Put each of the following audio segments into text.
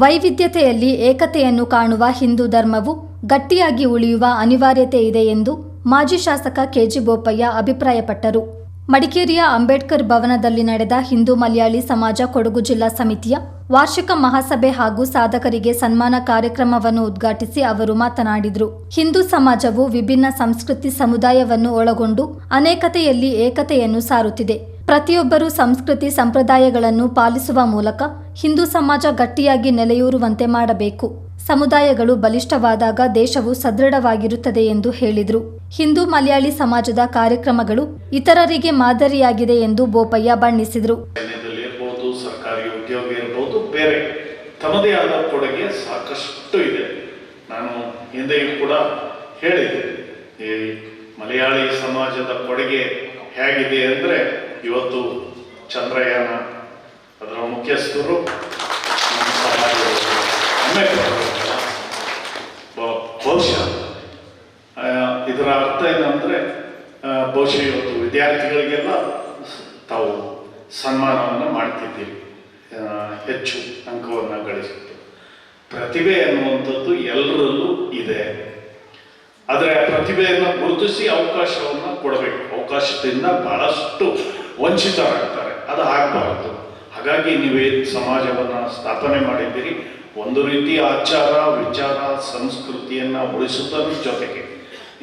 ವೈವಿಧ್ಯತೆಯಲ್ಲಿ ಏಕತೆಯನ್ನು ಕಾಣುವ ಹಿಂದೂ ಧರ್ಮವು ಗಟ್ಟಿಯಾಗಿ ಉಳಿಯುವ ಅನಿವಾರ್ಯತೆ ಇದೆ ಎಂದು ಮಾಜಿ ಶಾಸಕ ಕೆಜಿ ಬೋಪಯ್ಯ ಅಭಿಪ್ರಾಯಪಟ್ಟರು. ಮಡಿಕೇರಿಯ ಅಂಬೇಡ್ಕರ್ ಭವನದಲ್ಲಿ ನಡೆದ ಹಿಂದೂ ಮಲಯಾಳಿ ಸಮಾಜ ಕೊಡಗು ಜಿಲ್ಲಾ ಸಮಿತಿಯ ವಾರ್ಷಿಕ ಮಹಾಸಭೆ ಹಾಗೂ ಸಾಧಕರಿಗೆ ಸನ್ಮಾನ ಕಾರ್ಯಕ್ರಮವನ್ನು ಉದ್ಘಾಟಿಸಿ ಅವರು ಮಾತನಾಡಿದರು. ಹಿಂದೂ ಸಮಾಜವು ವಿಭಿನ್ನ ಸಂಸ್ಕೃತಿ ಸಮುದಾಯವನ್ನು ಒಳಗೊಂಡು ಅನೇಕತೆಯಲ್ಲಿ ಏಕತೆಯನ್ನು ಸಾರುತ್ತಿದೆ. ಪ್ರತಿಯೊಬ್ಬರೂ ಸಂಸ್ಕೃತಿ ಸಂಪ್ರದಾಯಗಳನ್ನು ಪಾಲಿಸುವ ಮೂಲಕ ಹಿಂದೂ ಸಮಾಜ ಗಟ್ಟಿಯಾಗಿ ನೆಲೆಯೂರುವಂತೆ ಮಾಡಬೇಕು. ಸಮುದಾಯಗಳು ಬಲಿಷ್ಠವಾದಾಗ ದೇಶವು ಸದೃಢವಾಗಿರುತ್ತದೆ ಎಂದು ಹೇಳಿದರು. ಹಿಂದೂ ಮಲಯಾಳಿ ಸಮಾಜದ ಕಾರ್ಯಕ್ರಮಗಳು ಇತರರಿಗೆ ಮಾದರಿಯಾಗಿದೆ ಎಂದು ಬೋಪಯ್ಯ ಬಣ್ಣಿಸಿದರು. ಸರ್ಕಾರಿ ಉದ್ಯೋಗ ಬೇರೆ ತಮ್ಮದೇ ಆದ ಕೊಡುಗೆ ಸಾಕಷ್ಟು ಇದೆ. ನಾನು ಹಿಂದೆಯೂ ಕೂಡ ಹೇಳಿದೆ, ಈ ಮಲಯಾಳಿ ಸಮಾಜದ ಕೊಡುಗೆ ಹೇಗಿದೆ ಅಂದರೆ ಇವತ್ತು ಚಂದ್ರಯಾನ ಅದರ ಮುಖ್ಯಸ್ಥರು ನಮ್ಮ ಬಹುಶಃ. ಇದರ ಅರ್ಥ ಏನಂದ್ರೆ ಬಹುಶಃ ಇವತ್ತು ವಿದ್ಯಾರ್ಥಿಗಳಿಗೆಲ್ಲ ತಾವು ಸನ್ಮಾನವನ್ನು ಮಾಡ್ತಿದ್ದೀವಿ. ಹೆಚ್ಚು ಅಂಕವನ್ನು ಗಳಿಸಿದ್ದು ಪ್ರತಿಭೆ ಅನ್ನುವಂಥದ್ದು ಎಲ್ಲರಲ್ಲೂ ಇದೆ. ಆದರೆ ಪ್ರತಿಭೆಯನ್ನು ಗುರುತಿಸಿ ಅವಕಾಶವನ್ನು ಕೊಡಬೇಕು. ಅವಕಾಶದಿಂದ ಬಹಳಷ್ಟು ವಂಚಿತರಾಗ್ತಾರೆ. ಅದು ಆಗಬಾರ್ದು. ಹಾಗಾಗಿ ನೀವೇ ಸಮಾಜವನ್ನು ಸ್ಥಾಪನೆ ಮಾಡಿದ್ದೀರಿ. ಒಂದು ರೀತಿ ಆಚಾರ, ವಿಚಾರ, ಸಂಸ್ಕೃತಿಯನ್ನು ಉಳಿಸುವುದರ ಜೊತೆಗೆ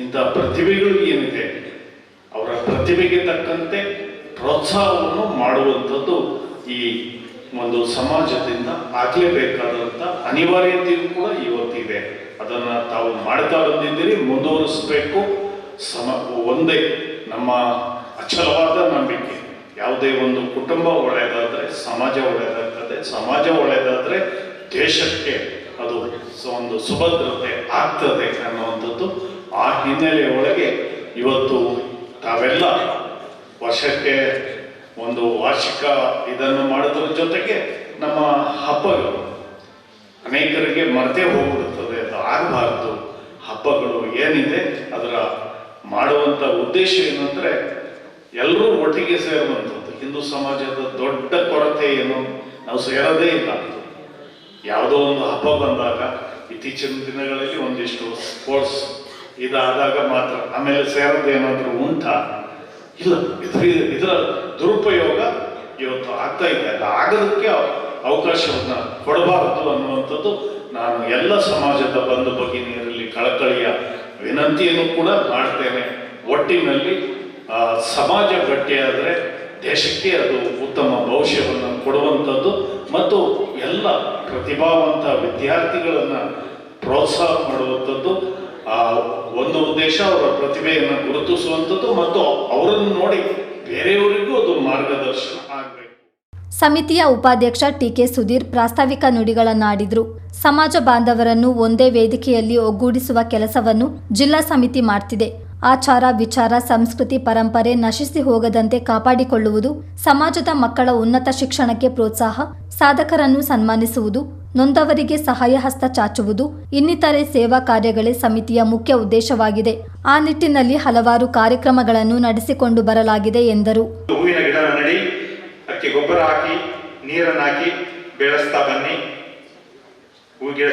ಇಂಥ ಪ್ರತಿಭೆಗಳು ಏನಿದೆ, ಅವರ ಪ್ರತಿಭೆಗೆ ತಕ್ಕಂತೆ ಪ್ರೋತ್ಸಾಹವನ್ನು ಮಾಡುವಂಥದ್ದು ಈ ಒಂದು ಸಮಾಜದಿಂದ ಆಗಲೇಬೇಕಾದಂಥ ಅನಿವಾರ್ಯತೆಯು ಕೂಡ ಇವತ್ತಿದೆ. ಅದನ್ನು ತಾವು ಮಾಡ್ತಾ ಬಂದಿದ್ದೀರಿ, ಮುಂದುವರಿಸಬೇಕು. ಸಮ, ಒಂದೇ ನಮ್ಮ ಅಚಲವಾದ ನಂಬಿಕೆ. ಯಾವುದೇ ಒಂದು ಕುಟುಂಬ ಒಳ್ಳೆಯದಾದರೆ, ಸಮಾಜ ಒಳ್ಳೆಯದಾಗ್ತದೆ ಸಮಾಜ ಒಳ್ಳೆಯದಾದರೆ ದೇಶಕ್ಕೆ ಅದು ಒಂದು ಸುಭದ್ರತೆ ಆಗ್ತದೆ ಅನ್ನುವಂಥದ್ದು ಆ ಹಿನ್ನೆಲೆಯ ಒಳಗೆ ಇವತ್ತು ತಾವೆಲ್ಲ ವರ್ಷಕ್ಕೆ ಒಂದು ವಾರ್ಷಿಕ ಇದನ್ನು ಮಾಡೋದ್ರ ಜೊತೆಗೆ ನಮ್ಮ ಹಬ್ಬಗಳು, ಅನೇಕರಿಗೆ ಮರೆತೇ ಹೋಗ್ಬಿಡುತ್ತದೆ, ಅದು ಆಗಬಾರ್ದು. ಹಬ್ಬಗಳು ಏನಿದೆ ಅದರ ಮಾಡುವಂಥ ಉದ್ದೇಶ ಏನಂದರೆ ಒಟ್ಟಿಗೆ ಸೇರುವಂಥದ್ದು. ಹಿಂದೂ ಸಮಾಜದ ದೊಡ್ಡ ಕೊರತೆ ಏನು? ನಾವು ಸೇರೋದೇ ಇಲ್ಲ. ಯಾವುದೋ ಒಂದು ಹಬ್ಬ ಬಂದಾಗ ಇತ್ತೀಚಿನ ದಿನಗಳಲ್ಲಿ ಒಂದಿಷ್ಟು ಸ್ಪೋರ್ಟ್ಸ್ ಇದಾದಾಗ ಮಾತ್ರ ಆಮೇಲೆ ಸೇರೋದು ಏನಾದರೂ ಉಂಟಾ? ಇಲ್ಲ. ಇದ್ರ, ಇದರ ದುರುಪಯೋಗ ಇವತ್ತು ಆಗ್ತಾ ಇದೆ. ಅದು ಆಗೋದಕ್ಕೆ ಅವಕಾಶವನ್ನು ಕೊಡಬಾರದು ಅನ್ನುವಂಥದ್ದು ನಾನು ಎಲ್ಲ ಸಮಾಜದ ಬಂಧು ಭಗಿನಿಯರಲ್ಲಿ ಕಳಕಳಿಯ ವಿನಂತಿಯನ್ನು ಕೂಡ ಮಾಡ್ತೇನೆ. ಒಟ್ಟಿನಲ್ಲಿ ಸಮಾಜ ಗಟ್ಟಿಯಾದರೆ ದೇಶಕ್ಕೆ ಅದು ಉತ್ತಮ ಭವಿಷ್ಯವನ್ನು ಕೊಡುವಂಥದ್ದು ಮತ್ತು ಎಲ್ಲ ಪ್ರತಿಭಾವಂತ ವಿದ್ಯಾರ್ಥಿಗಳನ್ನು ಪ್ರೋತ್ಸಾಹ ಮಾಡುವಂಥದ್ದು. ಒಂದು ಉದ್ದೇಶ ಅವರ ಪ್ರತಿಭೆಯನ್ನು ಗುರುತಿಸುವಂಥದ್ದು ಮತ್ತು ಅವರನ್ನು ನೋಡಿ ಬೇರೆಯವರಿಗೂ ಅದು ಮಾರ್ಗದರ್ಶನ ಆಗಬೇಕು. ಸಮಿತಿಯ ಉಪಾಧ್ಯಕ್ಷ ಟಿಕೆ ಸುಧೀರ್ ಪ್ರಾಸ್ತಾವಿಕ ನುಡಿಗಳನ್ನಾಡಿದ್ರು. ಸಮಾಜ ಬಾಂಧವರನ್ನು ಒಂದೇ ವೇದಿಕೆಯಲ್ಲಿ ಒಗ್ಗೂಡಿಸುವ ಕೆಲಸವನ್ನು ಜಿಲ್ಲಾ ಸಮಿತಿ ಮಾಡ್ತಿದೆ. ಆಚಾರ, ವಿಚಾರ, ಸಂಸ್ಕೃತಿ, ಪರಂಪರೆ ನಶಿಸಿ ಹೋಗದಂತೆ ಕಾಪಾಡಿಕೊಳ್ಳುವುದು, ಸಮಾಜದ ಮಕ್ಕಳ ಉನ್ನತ ಶಿಕ್ಷಣಕ್ಕೆ ಪ್ರೋತ್ಸಾಹ, ಸಾಧಕರನ್ನು ಸನ್ಮಾನಿಸುವುದು, ನೊಂದವರಿಗೆ ಸಹಾಯ ಹಸ್ತ ಚಾಚುವುದು, ಇನ್ನಿತರೆ ಸೇವಾ ಕಾರ್ಯಗಳೇ ಸಮಿತಿಯ ಮುಖ್ಯ ಉದ್ದೇಶವಾಗಿದೆ. ಆ ನಿಟ್ಟಿನಲ್ಲಿ ಹಲವಾರು ಕಾರ್ಯಕ್ರಮಗಳನ್ನು ನಡೆಸಿಕೊಂಡು ಬರಲಾಗಿದೆ ಎಂದರು.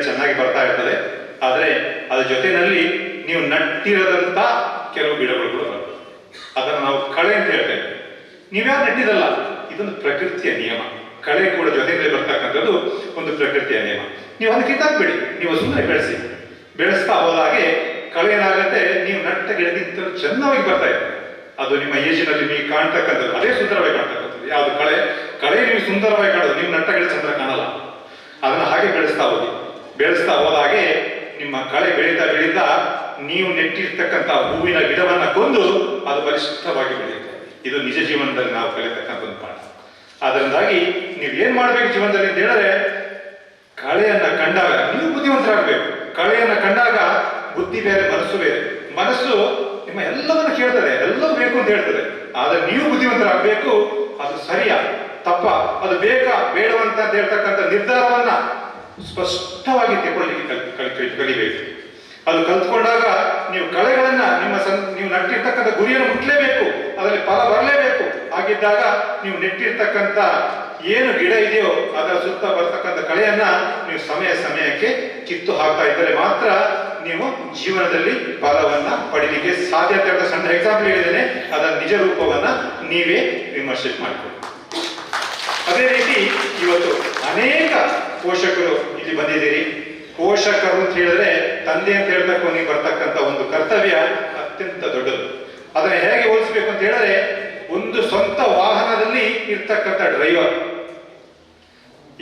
ಚೆನ್ನಾಗಿ ಬರ್ತಾ ಇರ್ತದೆ. ಆದರೆ ಅದ್ರ ಜೊತೆಯಲ್ಲಿ ನೀವು ನಟ್ಟಿರದಂತ ಕೆಲವು ಗಿಡಗಳು ಕೂಡ ಅದನ್ನು ನಾವು ಕಳೆ ಅಂತ ಹೇಳ್ತೇವೆ ನೀವ್ಯಾರು ನೆಟ್ಟಿದಲ್ಲ ಇದೊಂದು ಪ್ರಕೃತಿಯ ನಿಯಮ. ಕಳೆ ಕೂಡ ಜೊತೆಯಲ್ಲಿ ಬರ್ತಕ್ಕಂಥದ್ದು ಒಂದು ಪ್ರಕೃತಿಯ ನಿಯಮ. ನೀವು ಅದಕ್ಕೆ ಕಿತ್ತಾಕ್ಬೇಡಿ ನೀವು ಸುಮ್ಮನೆ ಬೆಳೆಸಿ. ಬೆಳೆಸ್ತಾ ಹೋದಾಗೆ ಕಳೆ ಏನಾಗುತ್ತೆ? ನೀವು ನಟ್ಟ ಗಿಡಕ್ಕಿಂತ ಚೆನ್ನಾಗಿ ಬರ್ತಾ ಇದೆ. ಅದು ನಿಮ್ಮ ಏಜಿನಲ್ಲಿ ನೀವು ಕಾಣ್ತಕ್ಕಂಥದ್ದು. ಅದೇ ಸುಂದರವಾಗಿ ಕಾಣ್ತಕ್ಕಂಥದ್ದು. ಯಾವುದು ಕಳೆ? ಕಳೆ ನೀವು ಸುಂದರವಾಗಿ ಕಾಣೋದು. ನೀವು ನಟ್ಟ ಗಿಡ ಚಂದ್ರ ಕಾಣಲ್ಲ. ಅದನ್ನ ಹಾಗೆ ಬೆಳೆಸ್ತಾ ಹೋಗಿ. ಬೆಳೆಸ್ತಾ ಹೋದಾಗೆ ನಿಮ್ಮ ಕಳೆ ಬೆಳೀತಾ ಬೆಳೀತಾ ನೀವು ನೆಟ್ಟಿರ್ತಕ್ಕಂಥ ಹೂವಿನ ಗಿಡವನ್ನ ಕೊಂದು ಅದು ಪರಿಶುದ್ಧವಾಗಿ ಬೆಳೆಯುತ್ತೆ. ಇದು ನಿಜ ಜೀವನದಲ್ಲಿ ನಾವು ಕಲಿತಕ್ಕಂಥ ಒಂದು ಪಾಠ. ಅದರಿಂದಾಗಿ ನೀವು ಏನ್ ಮಾಡ್ಬೇಕು ಜೀವನದಲ್ಲಿ ಅಂತ ಹೇಳಿದ್ರೆ, ಕಳೆಯನ್ನ ಕಂಡಾಗ, ನೀವು ಬುದ್ಧಿವಂತರಾಗಬೇಕು. ಕಳೆಯನ್ನ ಕಂಡಾಗ ಬುದ್ಧಿ ಬೇರೆ, ಮನಸ್ಸು ಬೇರೆ. ಮನಸ್ಸು ನಿಮ್ಮ ಎಲ್ಲವನ್ನ ಕೇಳ್ತದೆ, ಎಲ್ಲವೂ ಬೇಕು ಅಂತ ಹೇಳ್ತದೆ. ಆದ್ರೆ ನೀವು ಬುದ್ಧಿವಂತರಾಗಬೇಕು, ಅದು ಸರಿಯಾ, ತಪ್ಪ, ಅದು ಬೇಕಾ ಬೇಡವಂತ ಹೇಳ್ತಕ್ಕಂಥ ನಿರ್ಧಾರವನ್ನ ಸ್ಪಷ್ಟವಾಗಿ ಕಲ್- ಕಲಿಬೇಕು. ಅದು ಕಲ್ತ್ಕೊಂಡಾಗ ನೀವು ಕಳೆಗಳನ್ನ ನಿಮ್ಮ ಸನ್ ನೀವು ನಟ್ಟಿರ್ತಕ್ಕಂಥ ಗುರಿಯನ್ನು ಮುಟ್ಲೇಬೇಕು, ಅದರಲ್ಲಿ ಫಲ ಬರಲೇಬೇಕು. ಹಾಗಿದ್ದಾಗ ನೀವು ನೆಟ್ಟಿರ್ತಕ್ಕಂಥ ಏನು ಗಿಡ ಇದೆಯೋ ಅದರ ಸುತ್ತ ಬರ್ತಕ್ಕಂಥ ಕಳೆಯನ್ನ ನೀವು ಸಮಯ ಸಮಯಕ್ಕೆ ಕಿತ್ತು ಹಾಕ್ತಾ ಇದ್ದರೆ ಮಾತ್ರ ನೀವು ಜೀವನದಲ್ಲಿ ಫಲವನ್ನ ಪಡೀಲಿಕ್ಕೆ ಸಾಧ್ಯತೆ ಅಂತ ಸಣ್ಣ ಎಕ್ಸಾಂಪಲ್ ಹೇಳಿದ್ದೇನೆ. ಅದರ ನಿಜ ರೂಪವನ್ನ ನೀವೇ ವಿಮರ್ಶೆ ಮಾಡಿಕೊಳ್ಳಿ. ಅದೇ ರೀತಿ ಇವತ್ತು ಅನೇಕ ಪೋಷಕರು ಇಲ್ಲಿ ಬಂದಿದ್ದೀರಿ. ಪೋಷಕರು ಅಂತ ಹೇಳಿದ್ರೆ ತಂದೆ ಅಂತ ಹೇಳ್ಬೇಕು, ನೀವು ಬರ್ತಕ್ಕಂಥ ಒಂದು ಕರ್ತವ್ಯ ಅತ್ಯಂತ ದೊಡ್ಡದು. ಅದನ್ನ ಹೇಗೆ ಹೋಲಿಸ್ಬೇಕು ಅಂತ ಹೇಳಿದ್ರೆ, ಒಂದು ಸ್ವಂತ ವಾಹನದಲ್ಲಿ ಇರ್ತಕ್ಕಂಥ ಡ್ರೈವರ್.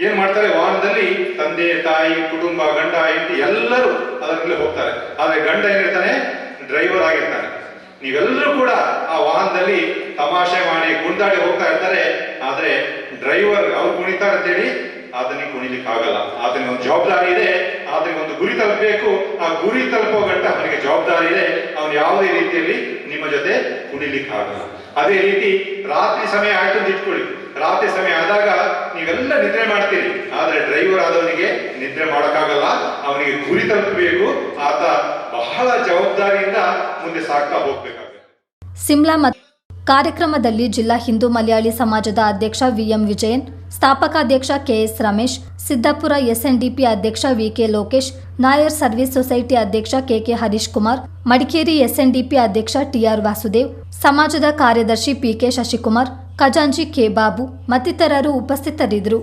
ಏನ್ ಮಾಡ್ತಾರೆ? ವಾಹನದಲ್ಲಿ ತಂದೆ, ತಾಯಿ, ಕುಟುಂಬ, ಗಂಡ, ಹೆಂಡತಿ ಎಲ್ಲರೂ ಅದರಲ್ಲಿ ಹೋಗ್ತಾರೆ. ಆದ್ರೆ ಗಂಡ ಏನಿರ್ತಾನೆ ಡ್ರೈವರ್ ಆಗಿರ್ತಾನೆ. ನೀವೆಲ್ಲರೂ ಕೂಡ ಆ ವಾಹನದಲ್ಲಿ ತಮಾಷೆ ಮಾಡಿ, ಗುಂಡಾಡಿ ಹೋಗ್ತಾ ಇರ್ತಾರೆ. ಆದ್ರೆ ಡ್ರೈವರ್ ಅವ್ರು ಕುಣಿತಾರೆ ಅಂತೇಳಿ ಆತನಿಗೆ ಕುಣಿಲಿಕ್ಕೆ ಆಗಲ್ಲ ಆತನಿಗೆ ಒಂದು ಜವಾಬ್ದಾರಿ ಇದೆ, ಆತನಿಗೆ ಒಂದು ಗುರಿ ತಲುಪಬೇಕು. ಆ ಗುರಿ ತಲುಪೋ ಗಂಟ ಅವನಿಗೆ ಜವಾಬ್ದಾರಿ ಇದೆ. ಅವನು ಯಾವುದೇ ರೀತಿಯಲ್ಲಿ ನಿಮ್ಮ ಜೊತೆ ಕುಣಿಲಿಕ್ಕೆ ಆಗಲ್ಲ ಅದೇ ರೀತಿ ರಾತ್ರಿ ಸಮಯ ಆಯ್ತು ಅಂತ ಇಟ್ಕೊಳ್ಳಿ. ರಾತ್ರಿ ಸಮಯ ಆದಾಗ ನೀವೆಲ್ಲ ನಿದ್ರೆ ಮಾಡ್ತೀರಿ. ಆದ್ರೆ ಡ್ರೈವರ್ ಆದವನಿಗೆ ನಿದ್ರೆ ಮಾಡೋಕ್ಕಾಗಲ್ಲ. ಅವನಿಗೆ ಗುರಿ ತಲುಪಬೇಕು. ಆತ ಬಹಳ ಜವಾಬ್ದಾರಿಯಿಂದ ಮುಂದೆ ಸಾಕ್ತಾ ಹೋಗ್ಬೇಕಾಗುತ್ತೆ. ಸಿಮ್ಲಾ ಕಾರ್ಯಕ್ರಮದಲ್ಲಿ ಜಿಲ್ಲಾ ಹಿಂದೂ ಮಲಯಾಳಿ ಸಮಾಜದ ಅಧ್ಯಕ್ಷ ವಿಎಂ ವಿಜಯನ್ ಸ್ಥಾಪಕಾಧ್ಯಕ್ಷ ಕೆಎಸ್ ರಮೇಶ್, ಸಿದ್ದಾಪುರ ಎಸ್ಎನ್ಡಿಪಿ ಅಧ್ಯಕ್ಷ VK Lokesh, Nair service society ಅಧ್ಯಕ್ಷ ಕೆಕೆ ಹರೀಶ್ ಕುಮಾರ್, ಮಡಿಕೇರಿ ಎಸ್ಎನ್ಡಿಪಿ ಅಧ್ಯಕ್ಷ ಟಿಆರ್ ವಾಸುದೇವ್, ಸಮಾಜದ ಕಾರ್ಯದರ್ಶಿ ಪಿಕೆ ಶಶಿಕುಮಾರ್, ಖಜಾಂಚಿ ಕೆ. ಬಾಬು ಮತ್ತಿತರರು ಉಪಸ್ಥಿತರಿದ್ದರು.